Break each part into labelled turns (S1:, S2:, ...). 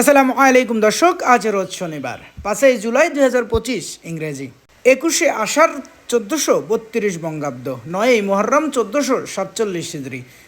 S1: আসসালামু আলাইকুম দর্শক, আজ রোজ শনিবার, পাঁচই জুলাই দুই হাজার পঁচিশ, ইংরেজি। একুশে আষাঢ় চোদ্দোশো বত্রিশ বঙ্গাব্দ, নয়ই মহরম চোদ্দোশো সাতচল্লিশ হিজড়ি।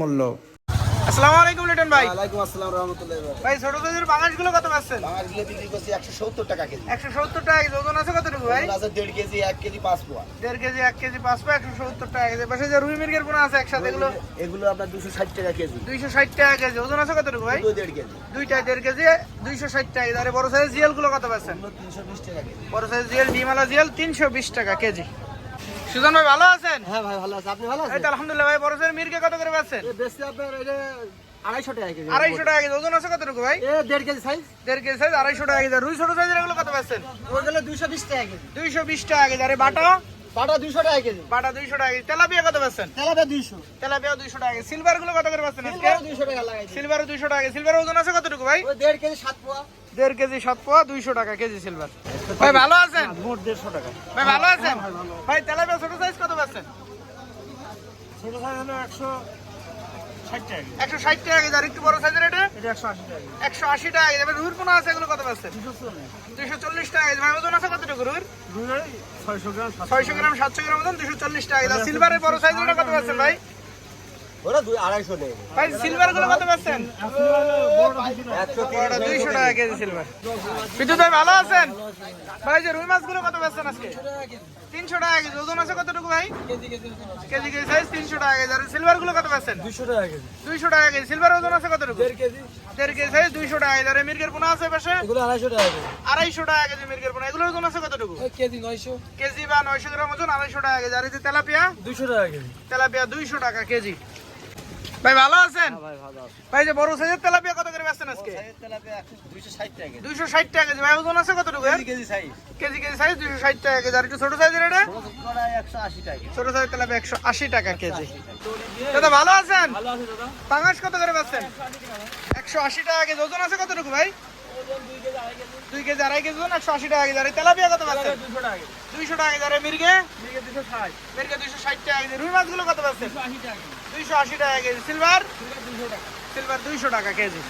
S1: মূল্য। আসসালামু আলাইকুম লিটন ভাই।
S2: ওয়ালাইকুম আসসালাম রহমতুল্লাহ
S1: ভাই ছোট সাইজের বাঙাশগুলো কত পাচ্ছেন?
S2: আমার বিক্রি করছি একশো সত্তর টাকা কেজি।
S1: টাকা কেজি ওজন আছে কতটুকু ভাই?
S2: আছে দেড় কেজি এক কেজি পাঁচ পোয়া।
S1: দেড় কেজি এক কেজি পাঁচশো একশো সত্তর টাকা কেজি। পাশে যে রুই মির্গের পোনা আছে একসাথে এগুলো
S2: এগুলো আপনার দুশো ষাট টাকা কেজি।
S1: দুইশো ষাট টাকা কেজি ওজন আছে কতটুকু ভাই?
S2: দুটো দেড় কেজি।
S1: দুইটা দেড় কেজি দুইশো ষাট টাকা আর বড় সাইজের জিএলগুলো কত পাচ্ছেন?
S2: কেজি।
S1: বড় জিএল ডিমালা জিএল টাকা কেজি। সুজন ভাই ভালো আছেন?
S2: হ্যাঁ ভাই ভালো আছে। আপনি ভালো
S1: এই তো আলহামদুলিল্লাহ ভাই বড় সাইজের মির্গে কত করে পাচ্ছেন
S2: বেশি আপনার এটা আড়াইশো টাকা কেজি।
S1: আড়াইশো টাকা কেজি ওজন আছে কতটুকু ভাই?
S2: এ দেড় কেজি সাইজ
S1: দেড় কেজি সাইজ আড়াইশো টাকা কেজি। রুই ছোট সাইজের এগুলো কত পাচ্ছেন
S2: ওগুলো দুশো বিশ টাকা কেজি।
S1: দুইশো বিশ টাকা কেজি। আরে বাটা?
S2: বাটা দুশো টাকা কেজি।
S1: বাটা দুইশো টাকা কেজি। তেলাপিয়া কত
S2: দুইশো
S1: তেলাপিয়া দুইশো। টাকা সিলভারগুলো কত করে
S2: দুইশো টাকা
S1: সিলভার দুইশো টাকা সিলভার ওজন আছে কতটুকু ভাই?
S2: দেড় কেজি সাত পোয়া।
S1: দেড় কেজি সাত পোয়া দুইশো টাকা কেজি সিলভার। ভাই ভালো আছেন?
S2: মোট দেড়শো টাকা।
S1: ভাই ভালো আছেন? ভাই তেলাপিয়া ছোট সাইজ কত পাচ্ছেন
S2: ছোট সাইজ হলো একশো
S1: একশো ষাট টাকা কেজি আর একটু বড় সাইজের এটা?
S2: এটা একশো আশি টাকা কেজি।
S1: রুইর কোনো আছে? এগুলো কত পাচ্ছেন
S2: দুশো চল্লিশ।
S1: টাকা কেজি। ভাই ওজন আছে কতটুকু
S2: দুই ছয়শো গ্রাম
S1: সাতশো গ্রাম। ওজন দুশো চল্লিশ টাকা কেজি। সিলভারের বড় সাইজের কত পাচ্ছেন ভাই?
S2: ওরা দুই আড়াইশো নেই
S1: ভাই সিলভারগুলো কত পাচ্ছেন? দুইশো টাকা কেজি সিলভার বিদ্যুৎ ভাই ভালো আছেন? ভাই যে রুই মাছগুলো কত পাচ্ছেন আজকে? তিনশো টাকা কেজি। ওজন আছে কতটুকু ভাই? কেজি কেজি সাইজ তিনশো টাকা কেজি। আর সিলভারগুলো কত পাচ্ছেন?
S2: দুশো টাকা কেজি।
S1: দুইশো টাকা কেজি। সিলভার ওজন আছে কতটুকু?
S2: দেড় কেজি।
S1: সাইজ দুইশো টাকা কেজি। আর মির্গের পোনা আছে পাশে?
S2: আড়াইশো টাকা কেজি।
S1: আড়াইশো টাকা কেজি মির্গের পোনা। এগুলোর ওজন আছে কতটুকু?
S2: কেজি নয়শো।
S1: কেজি বা নয়শো গ্রাম ওজন আড়াইশো টাকা কেজি। আর এই যে তেলাপিয়া?
S2: দুশো টাকা কেজি।
S1: তেলাপিয়া দুইশো টাকা কেজি। ভাই ভালো আছেন
S2: ভাই ভালো আছে
S1: ভাই যে বড় সাইজের তেলাপিয়া কত করে বেচছেন আজকে
S2: দুইশো ষাট টাকা কেজি
S1: দুইশো ষাট কেজি ভাই ওজন আছে কতটুকু?
S2: KG size
S1: KG KG size দুইশো ষাট টাকা কেজি আর একটু ছোট সাইজের এটা
S2: একশো আশি টাকা
S1: ছোট সাইজ তেলাপিয়া একশো আশি টাকা কেজি দাদা ভালো আছেন
S2: ভালো
S1: পাঙাশ কত করে বেচছেন একশো আশি টাকা কেজি ওজন আছে কতটুকু ভাই দুই কেজি আড়াই কেজি ওজন একশো আশি টাকা কেজি আর তেলাপিয়া কত বেচছেন
S2: দুশো টাকা
S1: দুইশো টাকা কেজি আর এই মির্গে
S2: দুশো ষাট
S1: মির্গে দুইশো ষাট টাকা কেজি রুই মাছগুলো কত বেচছেন
S2: আশি টাকা
S1: দুইশো আশি টাকা কেজি। সিলভার?
S2: দুইশো টাকা।
S1: সিলভার দুইশো টাকা কেজি।